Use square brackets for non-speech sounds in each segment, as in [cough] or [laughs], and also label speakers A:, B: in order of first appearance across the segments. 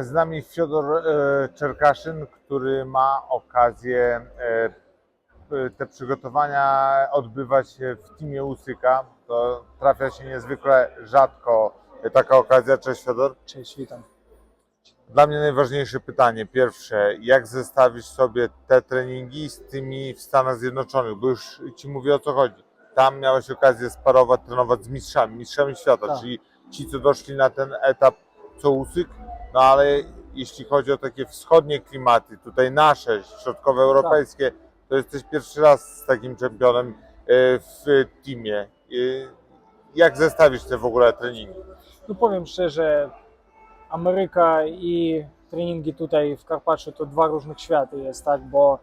A: Z nami Fiodor e, Czerkaszyn, który ma okazję e, te przygotowania odbywać w teamie Usyka. To trafia się niezwykle rzadko taka okazja. Cześć Fiodor.
B: Cześć, witam.
A: Dla mnie najważniejsze pytanie, pierwsze, jak zestawić sobie te treningi z tymi w Stanach Zjednoczonych, bo już Ci mówię o co chodzi. Tam miałeś okazję sparować, trenować z mistrzami, mistrzami świata,
B: Tak.
A: czyli ci, co doszli na ten etap co Usyk, no ale jeśli chodzi o takie wschodnie klimaty, tutaj nasze, środkowoeuropejskie, to jesteś pierwszy raz z takim czempionem e, w teamie. E, Jak zestawić te w ogóle treningi?
B: No powiem szczerze, Ameryka i treningi tutaj w Karpaczu to dwa różnych światy jest, tak, bo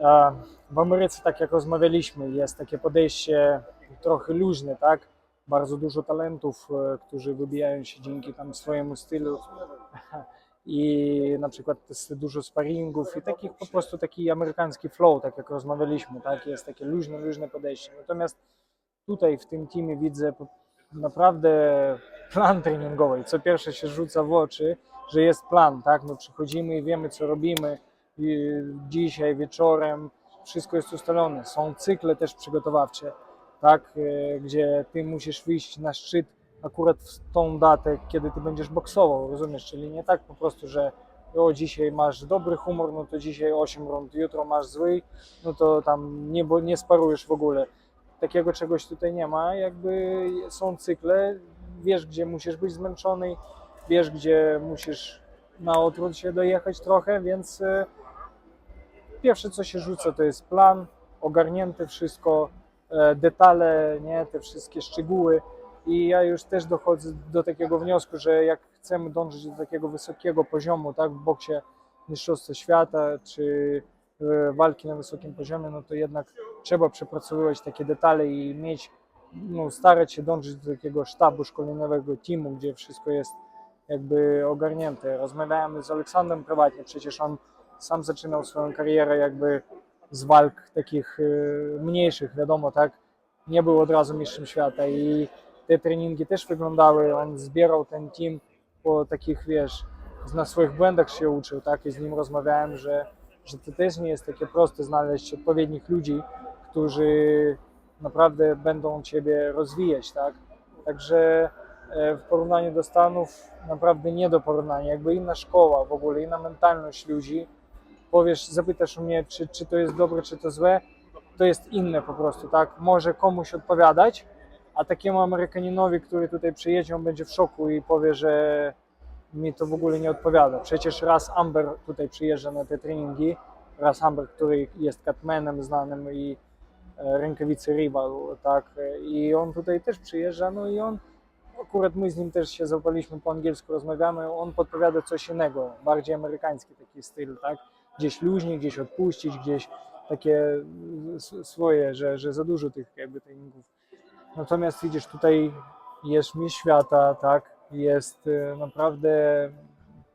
B: e, w Ameryce, tak jak rozmawialiśmy, jest takie podejście trochę luźne, tak, bardzo dużo talentów, którzy wybijają się dzięki tam swojemu stylu i na przykład dużo sparingów i takich po prostu taki amerykański flow, tak jak rozmawialiśmy, tak, jest takie luźne, luźne podejście. Natomiast tutaj w tym teamie widzę naprawdę plan treningowy. Co pierwsze się rzuca w oczy, że jest plan, tak? My przychodzimy i wiemy, co robimy dzisiaj, wieczorem, wszystko jest ustalone. Są cykle też przygotowawcze, tak? E, Gdzie ty musisz wyjść na szczyt akurat w tą datę, kiedy ty będziesz boksował, rozumiesz? Czyli nie tak po prostu, że o, dzisiaj masz dobry humor, no to dzisiaj 8 rund, jutro masz zły, no to tam nie, bo nie sparujesz w ogóle takiego czegoś tutaj nie ma. Jakby są cykle, wiesz gdzie musisz być zmęczony, wiesz gdzie musisz na odwrót się dojechać trochę, więc e, pierwsze co się rzuca to jest plan, ogarnięte wszystko, e, detale, nie, te wszystkie szczegóły i ja już też dochodzę do takiego wniosku, że jak chcemy dążyć do takiego wysokiego poziomu, tak, w boksie Mistrzostwa Świata czy e, walki na wysokim poziomie, no to jednak trzeba przepracowywać takie detale i mieć, no, starać się dążyć do takiego sztabu szkoleniowego, teamu, gdzie wszystko jest jakby ogarnięte. Rozmawiałem z Aleksandrem prywatnie, przecież on sam zaczynał swoją karierę jakby z walk takich y, mniejszych, wiadomo, tak? Nie był od razu mistrzem świata i te treningi też wyglądały, on zbierał ten team po takich, wiesz, na swoich błędach się uczył, tak? I z nim rozmawiałem, że że to też nie jest takie proste znaleźć odpowiednich ludzi, którzy naprawdę będą Ciebie rozwijać, tak? Także e, w porównaniu do Stanów naprawdę nie do porównania, jakby inna szkoła w ogóle, inna mentalność ludzi. Powiesz, zapytasz mnie, czy, czy to jest dobre, czy to złe, to jest inne po prostu, tak? Może komuś odpowiadać, a takiemu Amerykaninowi, który tutaj przyjedzie, on będzie w szoku i powie, że mi to w ogóle nie odpowiada. Przecież raz Amber tutaj przyjeżdża na te treningi, raz Amber, który jest catmanem znanym i e, rękawicy rival, tak, i on tutaj też przyjeżdża, no i on, akurat my z nim też się zapaliśmy po angielsku, rozmawiamy, on podpowiada coś innego, bardziej amerykański taki styl, tak, gdzieś luźniej, gdzieś odpuścić, gdzieś takie swoje, że, że za dużo tych jakby treningów. Natomiast widzisz, tutaj jest mistrz świata, tak, jest e, naprawdę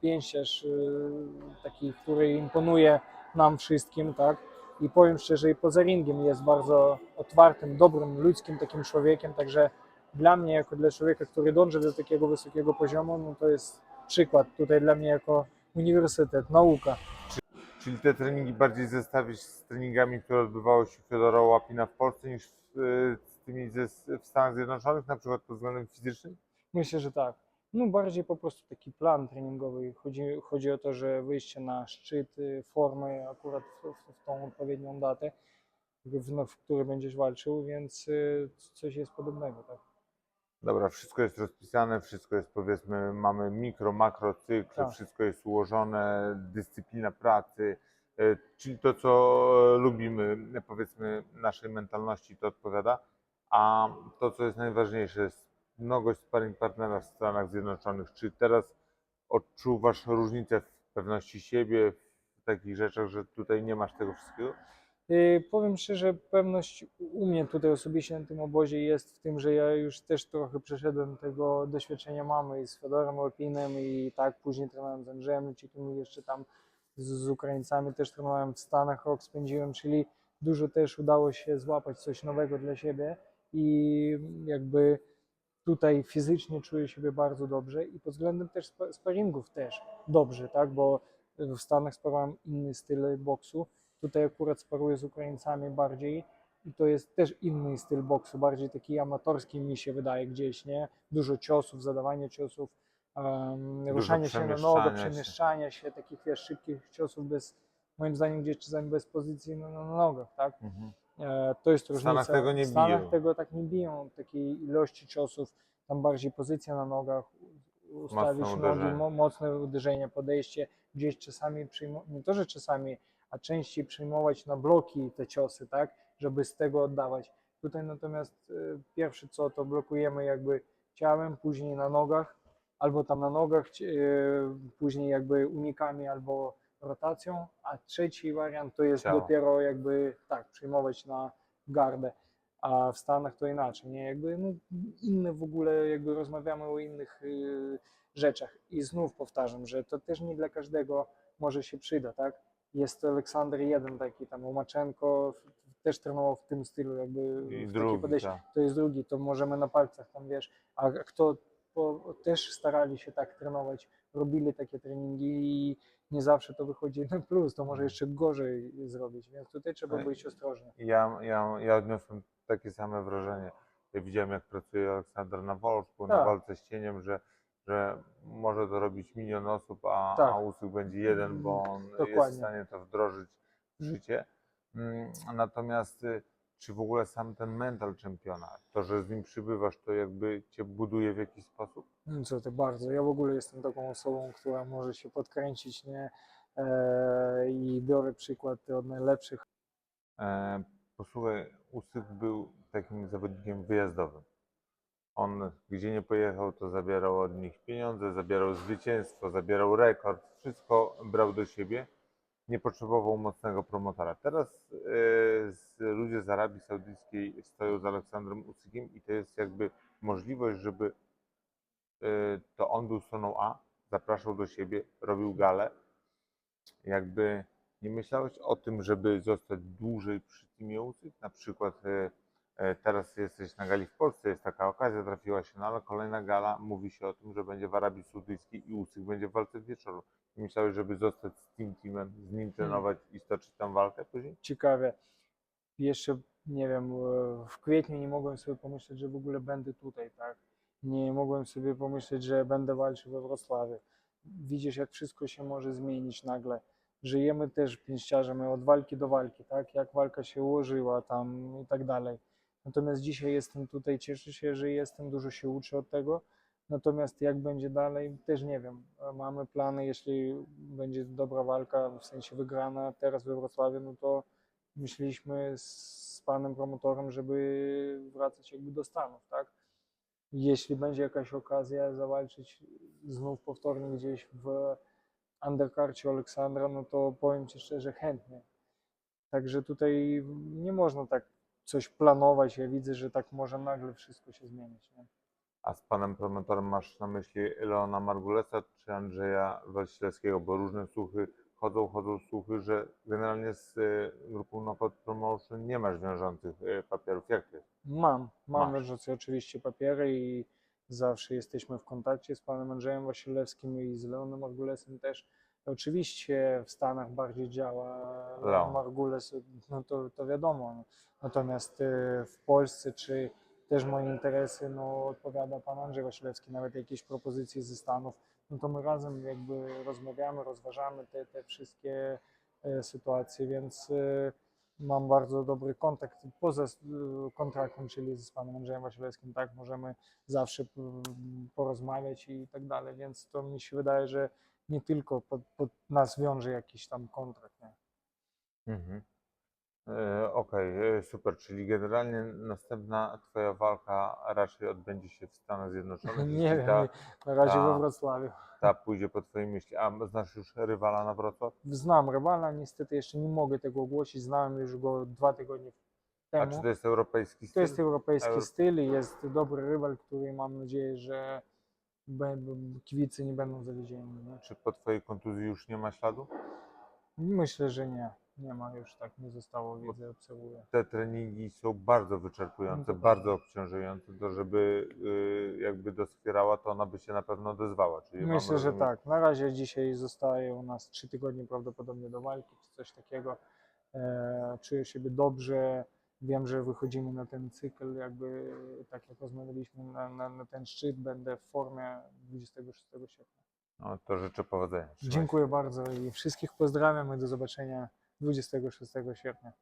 B: pięściarz e, taki, który imponuje nam wszystkim, tak, i powiem szczerze, i poza ringiem jest bardzo otwartym, dobrym, ludzkim takim człowiekiem, także dla mnie, jako dla człowieka, który dąży do takiego wysokiego poziomu, no to jest przykład tutaj dla mnie jako uniwersytet, nauka.
A: Czyli te treningi bardziej zestawić z treningami, które odbywały się Fiodora Łapina w Polsce niż z tymi ze, w Stanach Zjednoczonych, na przykład pod względem fizycznym?
B: Myślę, że tak. No bardziej po prostu taki plan treningowy. Chodzi, chodzi o to, że wyjście na szczyt y, formy akurat w, w, tą odpowiednią datę, w, no, w której będziesz walczył, więc y, coś jest podobnego, tak.
A: Dobra, wszystko jest rozpisane, wszystko jest powiedzmy, mamy mikro, makro cykl,
B: Tak.
A: wszystko jest ułożone, dyscyplina pracy, e, czyli to, co e, lubimy, powiedzmy, naszej mentalności to odpowiada, a to, co jest najważniejsze, jest mnogość sparring partnera w Stanach Zjednoczonych. Czy teraz odczuwasz różnicę w pewności siebie, w takich rzeczach, że tutaj nie masz tego wszystkiego?
B: Y, Powiem szczerze, pewność u mnie tutaj osobiście na tym obozie jest w tym, że ja już też trochę przeszedłem tego doświadczenia mamy i z Fedorem Łapinem i tak później trenowałem z Andrzejem Lecikiem i jeszcze tam z, z Ukraińcami też trenowałem w Stanach, rok spędziłem, czyli dużo też udało się złapać coś nowego dla siebie i jakby tutaj fizycznie czuję siebie bardzo dobrze i pod względem też spa- sparingów też dobrze, tak, bo w Stanach sparowałem inny styl boksu, tutaj akurat sparuję z Ukraińcami bardziej i to jest też inny styl boksu, bardziej taki amatorski mi się wydaje gdzieś, nie? Dużo ciosów, zadawanie ciosów, um, ruszanie się na nogę,
A: przemieszczania się.
B: takich wiesz, szybkich ciosów bez, moim zdaniem gdzieś czasami bez pozycji na, na, na nogach, tak?
A: Mhm.
B: E, To jest
A: W
B: różnica.
A: Stanach tego nie
B: w Stanach
A: biją.
B: tego tak nie biją, takiej ilości ciosów, tam bardziej pozycja na nogach, ustawić
A: Mocne
B: nogi,
A: uderzenie.
B: mo, mocne uderzenie, podejście, gdzieś czasami przyjmować, nie to, że czasami, a częściej przyjmować na bloki te ciosy, tak, żeby z tego oddawać. Tutaj natomiast e, pierwsze co, to blokujemy jakby ciałem, później na nogach, albo tam na nogach, e, później jakby unikami albo rotacją, a trzeci wariant to jest
A: Ciało.
B: dopiero jakby tak, przyjmować na gardę. A w Stanach to inaczej, nie? Jakby no, inne w ogóle, jakby rozmawiamy o innych y, rzeczach. I znów powtarzam, że to też nie dla każdego może się przyda, tak? Jest Aleksander jeden taki, tam Łomaczenko w- też trenował w tym stylu, jakby
A: I
B: w
A: drugi,
B: podejście.
A: tak.
B: To jest drugi, to możemy na palcach tam, wiesz, a kto po, też starali się tak trenować, robili takie treningi i nie zawsze to wychodzi na plus, to może jeszcze gorzej zrobić, więc tutaj trzeba
A: Ej.
B: być ostrożnym.
A: Ja, ja, ja odniosłem takie same wrażenie. Ja widziałem, jak pracuje Aleksander na Wolsku, na
B: Tak.
A: walce z cieniem, że, że może to robić milion osób, a,
B: Tak.
A: a Usyk będzie jeden, bo on jest w
B: Dokładnie.
A: stanie to wdrożyć w życie. Mm, Natomiast y, czy w ogóle sam ten mental czempiona, to, że z nim przybywasz, to jakby cię buduje w jakiś sposób?
B: No Co ty bardzo. Ja w ogóle jestem taką osobą, która może się podkręcić, nie? E, I biorę przykład od najlepszych.
A: E, Posłuchaj, Usyk był takim zawodnikiem wyjazdowym. On gdzie nie pojechał, to zabierał od nich pieniądze, zabierał zwycięstwo, zabierał rekord, wszystko brał do siebie. Nie potrzebował mocnego promotora. Teraz z, ludzie z Arabii Saudyjskiej stoją z Aleksandrem Usykiem i to jest jakby możliwość, żeby e, to on był stroną A, zapraszał do siebie, robił galę. Jakby nie myślałeś o tym, żeby zostać dłużej przy teamie Usyk? Na przykład e, teraz jesteś na gali w Polsce, jest taka okazja, trafiła się, no ale kolejna gala, mówi się o tym, że będzie w Arabii Saudyjskiej i Usyk będzie w walce wieczoru. Myślałeś, żeby zostać z tym teamem, z nim trenować i stoczyć tam walkę później?
B: Ciekawe. Jeszcze, nie wiem, e, w kwietniu nie mogłem sobie pomyśleć, że w ogóle będę tutaj, tak? Nie mogłem sobie pomyśleć, że będę walczył we Wrocławiu. Widzisz, jak wszystko się może zmienić nagle. Żyjemy też pięściarzem od walki do walki, tak? Jak walka się ułożyła tam i tak dalej. Natomiast dzisiaj jestem tutaj, cieszę się, że jestem, dużo się uczę od tego. Natomiast jak będzie dalej, też nie wiem. Mamy plany, jeśli będzie dobra walka, w sensie wygrana teraz we Wrocławiu, no to myśleliśmy z panem promotorem, żeby wracać jakby do Stanów, tak? Jeśli będzie jakaś okazja zawalczyć znów powtórnie gdzieś w undercarcie Aleksandra, no to powiem Ci szczerze, chętnie. Także tutaj nie można tak coś planować. Ja widzę, że tak może nagle wszystko się zmienić. Nie?
A: A z panem promotorem masz na myśli Leona Margulesa czy Andrzeja Wasilewskiego? Bo różne słuchy chodzą, chodzą słuchy, że generalnie z e, grupą Knockout Promotion nie masz wiążących e, papierów. Jak jest?
B: Mam, mam
A: Masz.
B: leżące oczywiście papiery i zawsze jesteśmy w kontakcie z panem Andrzejem Wasilewskim i z Leonem Margulesem też. Oczywiście w Stanach bardziej działa
A: Leon.
B: Margules, no to, to wiadomo. Natomiast y, w Polsce czy też moje interesy no, odpowiada pan Andrzej Wasilewski, nawet jakieś propozycje ze Stanów, no to my razem jakby rozmawiamy, rozważamy te, te wszystkie e, sytuacje, więc y, mam bardzo dobry kontakt poza y, kontraktem, czyli z panem Andrzejem Wasilewskim, tak, możemy zawsze porozmawiać i tak dalej, więc to mi się wydaje, że nie tylko pod, pod nas wiąże jakiś tam kontrakt, nie?
A: Mhm. E, Okej, e, super. Czyli generalnie następna twoja walka raczej odbędzie się w Stanach Zjednoczonych. [laughs]
B: Nie wiem,
A: ta,
B: na razie
A: ta-
B: we Wrocławiu.
A: ta pójdzie po twojej myśli. A znasz już rywala na Wrocław?
B: Znam rywala, niestety jeszcze nie mogę tego ogłosić, znałem już go dwa tygodnie
A: A
B: temu.
A: czy to jest europejski
B: To
A: styl?
B: jest europejski
A: Euro-
B: styl i jest dobry rywal, który mam nadzieję, że kibice nie będą zawiedzieni. Nie?
A: Czy po twojej kontuzji już nie ma śladu?
B: Myślę, że nie. Nie ma już tak, nie zostało wiedzy, obserwuję.
A: te treningi są bardzo wyczerpujące,
B: No
A: bardzo obciążające, to żeby y, jakby doskwierała, to ona by się na pewno odezwała. Czyli mam
B: Myślę, że tak. Na razie dzisiaj zostaje u nas trzy tygodnie prawdopodobnie do walki, czy coś takiego. E, czuję siebie dobrze. Wiem, że wychodzimy na ten cykl, jakby tak jak rozmawialiśmy, na, na, na ten szczyt. Będę w formie 26 sierpnia.
A: No, to życzę powodzenia.
B: Dziękuję bardzo i wszystkich pozdrawiam i do zobaczenia 26 sierpnia.